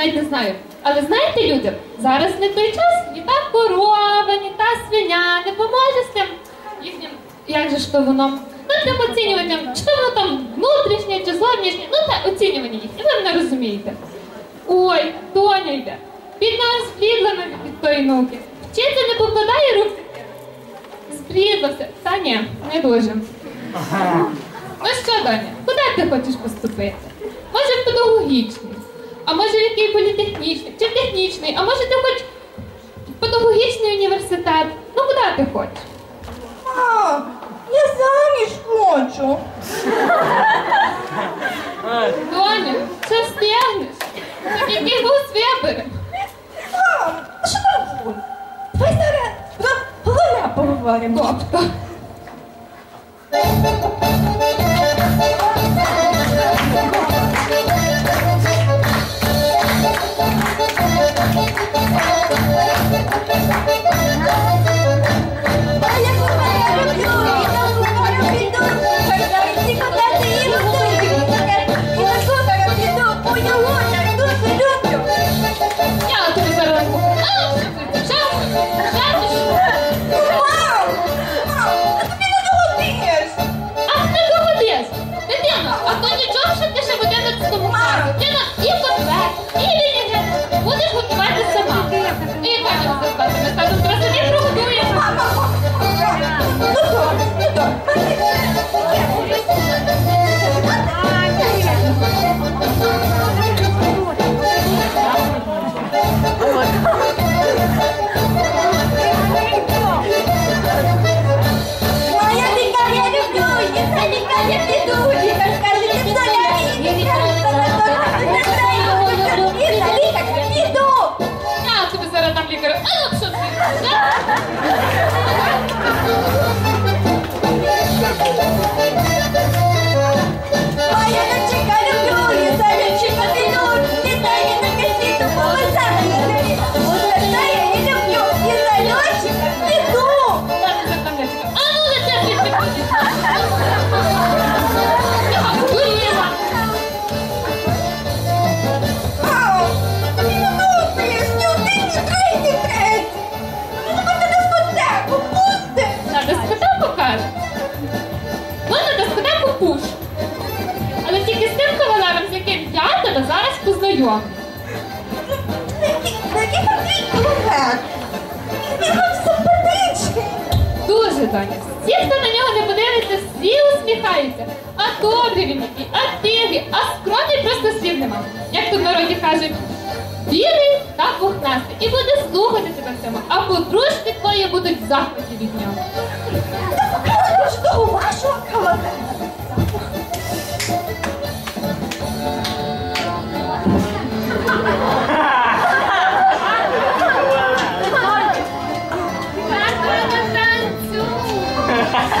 навіть не знаю. Але знаєте, люди, зараз не той час, ні та корова, ні та свиня не поможе з тим їхнім, як же ж то воно, ну тим оцінюванням, чи то воно там внутрішнє, чи зовнішнє, ну та оцінювання їхнє, ви мене розумієте. Ой, Тоня йде. Бідна аж зблідла навіть від тої науки. Вчиться не покладає рук. Зблідлився. Та ні, не дуже. Ну що, Доня, куди ти хочеш поступити? Може в педагогічний, а може який політехнічний, чи технічний, а може ти хоч педагогічний університет. Ну куди ти хочеш? Мам, я заміж хочу. Доня, ще встигнеш. Так який вуз виберемо. Мам, а що там буде? Давай зараз головне поговоримо. Тобто. Wow! Зараз там лікарю. А ну Такий такий кулак. Він вам симпатичний. Дуже, Доня. Всі, хто на нього не подивиться, всі усміхаються. А добрий він який, а тихий, а скромний просто слів нема. Як тут в народі кажуть, білий та пухнастий. І буде слухати тебе всьому, а подружки твої будуть в захваті від нього. Та покажи ж того.